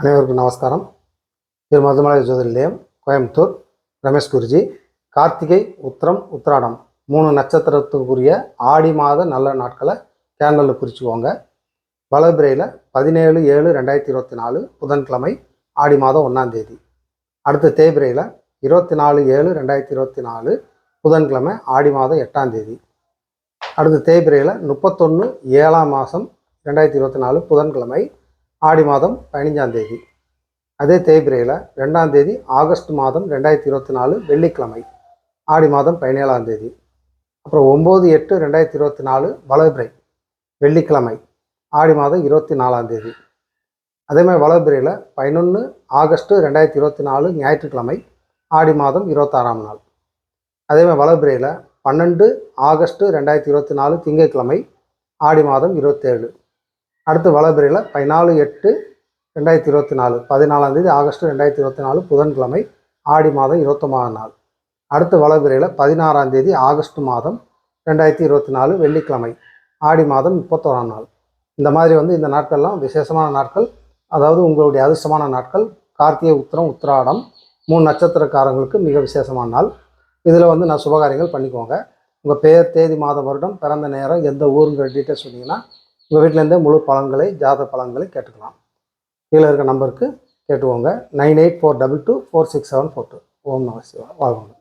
அனைவருக்கும் நமஸ்காரம். திரு மதுமலை ஜோதிட நிலையம் கோயம்புத்தூர். ரமேஷ் குருஜி கார்த்திகை உத்திரம் உத்திராடம். மூணு நட்சத்திரத்துக்குரிய ஆடி மாத நல்ல நாட்களை கேண்டலில் குறிச்சுக்கோங்க. வளபிரையில் பதினேழு ஏழு ரெண்டாயிரத்தி இருபத்தி நாலு புதன்கிழமை ஆடி மாதம் ஒன்றாம் தேதி. அடுத்து தேய்பிரையில் இருபத்தி நாலு ஏழு ரெண்டாயிரத்தி இருபத்தி நாலு புதன்கிழமை ஆடி மாதம் எட்டாம் தேதி. அடுத்து தேய்பிரையில் முப்பத்தொன்று ஏழாம் மாதம் ரெண்டாயிரத்தி இருபத்தி நாலு புதன்கிழமை ஆடி மாதம் பதினஞ்சாம் தேதி. அதே தேய்பிரையில் ரெண்டாம் தேதி ஆகஸ்ட் மாதம் ரெண்டாயிரத்தி இருபத்தி நாலு வெள்ளிக்கிழமை ஆடி மாதம் பதினேழாம் தேதி. அப்புறம் ஒம்பது எட்டு ரெண்டாயிரத்தி இருபத்தி நாலு வளபிரை வெள்ளிக்கிழமை ஆடி மாதம் இருபத்தி நாலாம் தேதி. அதே மாதிரி வளபிரையில் பதினொன்று ஆகஸ்ட்டு ரெண்டாயிரத்தி இருபத்தி நாலு ஞாயிற்றுக்கிழமை ஆடி மாதம் இருபத்தாறாம் நாள். அதே மாதிரி வளபிரையில் பன்னெண்டு ஆகஸ்ட்டு ரெண்டாயிரத்தி இருபத்தி நாலு திங்கட்கிழமை ஆடி மாதம் இருபத்தேழு. அடுத்து வளபிரியில் பதினாலு எட்டு ரெண்டாயிரத்தி இருபத்தி நாலு பதினாலாம் தேதி ஆகஸ்ட் ரெண்டாயிரத்தி இருபத்தி நாலு புதன்கிழமை ஆடி மாதம் இருபத்தொம்பதாம் நாள். அடுத்து வளபிரியில் பதினாறாம் தேதி ஆகஸ்ட் மாதம் ரெண்டாயிரத்தி இருபத்தி நாலு வெள்ளிக்கிழமை ஆடி மாதம் முப்பத்தோராம் நாள். இந்த மாதிரி வந்து இந்த நாட்கள்லாம் விசேஷமான நாட்கள். அதாவது உங்களுடைய அதிர்ஷ்டமான நாட்கள். கார்த்திகை உத்திரம் உத்திராடம் மூணு நட்சத்திரக்காரங்களுக்கு மிக விசேஷமான நாள். இதில் வந்து நான் சுபகாரியங்கள் பண்ணிக்கோங்க. உங்கள் பெயர் தேதி மாதம் வருடம் பிறந்த நேரம் எந்த ஊருங்கிற டீட்டெயில்ஸ் சொன்னீங்கன்னா உங்கள் வீட்டிலேருந்தே முழு பழங்களை ஜாத பழங்களை கேட்டுக்கலாம். கீழே இருக்க நம்பருக்கு கேட்டுக்கோங்க. Nine eight four double two four six seven four two. ஓம் நம சிவா வாழ்வாங்க